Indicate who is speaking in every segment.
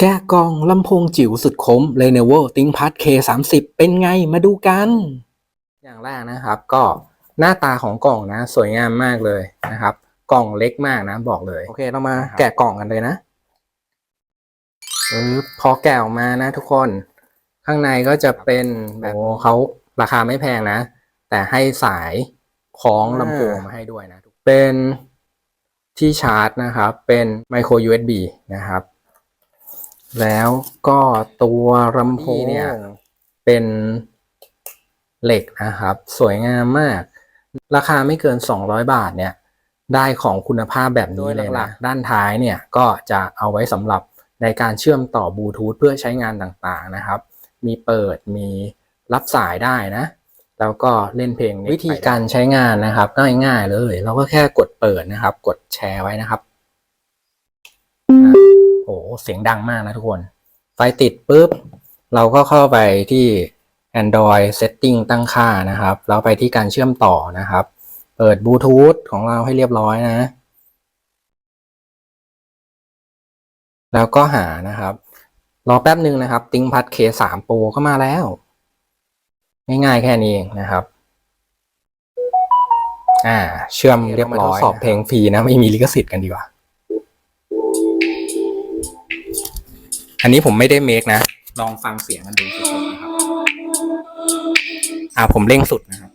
Speaker 1: แกะกล่องลำโพงจิ๋วสุดคม Lenovo ThinkPad K30 เป็นไงมาดูกัน อย่างแรกนะครับก็หน้าตาของกล่องนะ สวยงามมากเลยนะครับ กล่องเล็กมากนะบอกเลย โอเคเรามาแกะกล่องกันเลยนะปึ๊บพอแกะออกมานะทุกคนข้างในก็จะเป็นแบบโอ้เขาราคาไม่แพงนะ แต่ให้สายคล้องลำโพงมาให้ด้วยนะเป็นที่ชาร์จนะครับ เป็นไมโคร USB นะครับ แล้วก็ตัวลำโพงเนี่ยเป็นเหล็กนะครับ สวยงามมาก ราคาไม่เกิน 200 บาทเนี่ย ได้ของคุณภาพแบบนี้เลยนะด้านท้ายเนี่ยก็จะเอาไว้สำหรับในการเชื่อมต่อบลูทูธเพื่อใช้งานต่างๆนะครับ มีเปิดมีรับสายได้นะ แล้วก็เล่นเพลงวิธีการใช้งานนะครับง่ายๆเลย เราก็แค่กดเปิดนะครับ กดแชร์ไว้นะครับอะ โอ้โหเสียงดังมากนะทุกคน ไฟติดปุ๊บ เราก็เข้าไปที่ Android Setting ตั้งค่านะครับแล้วไปที่การเชื่อมต่อนะครับ เปิดบลูทูธของเราให้เรียบร้อยนะ แล้วก็หานะครับ รอแป๊บหนึ่งนะครับ ติ้งพัด K3 Pro ก็มาแล้ว ง่ายๆแค่นี้เองนะครับอ่าเชื่อมเรียบร้อยทดสอบเพลงฟรีนะ ไม่มีลิขสิทธิ์กันดีกว่า อันนี้ผมไม่ได้เมคนะ ลองฟังเสียงกันดูสดๆนะครับ อ่าผมเร่งสุดนะครับ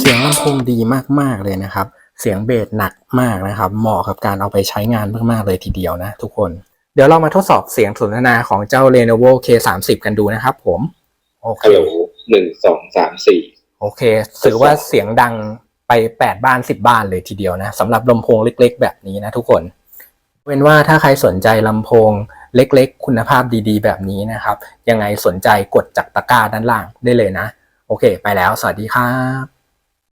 Speaker 1: เสียงลำโพงดีมากๆเลยนะครับ เสียงเบสหนักมากนะครับ เหมาะกับการเอาไปใช้งานมากๆเลยทีเดียวนะทุกคนเดี๋ยวเรามาทดสอบเสียงสนทนาของเจ้า Lenovo K30 กันดูนะครับผม โอเค
Speaker 2: ฮัลโหลหนึ่งสองสามสี่
Speaker 1: โอเค ถือว่าเสียงดังไป8บ้าน10บ้านเลยทีเดียวนะสำหรับลำโพงเล็ก ๆ แบบนี้นะทุกคน เว้นว่าถ้าใครสนใจลำโพงเล็ก ๆ คุณภาพดีๆ แบบนี้นะครับ ยังไงสนใจกดจากตะกร้าด้านล่างได้เลยนะ โอเค ไปแล้ว สวัสดีครับ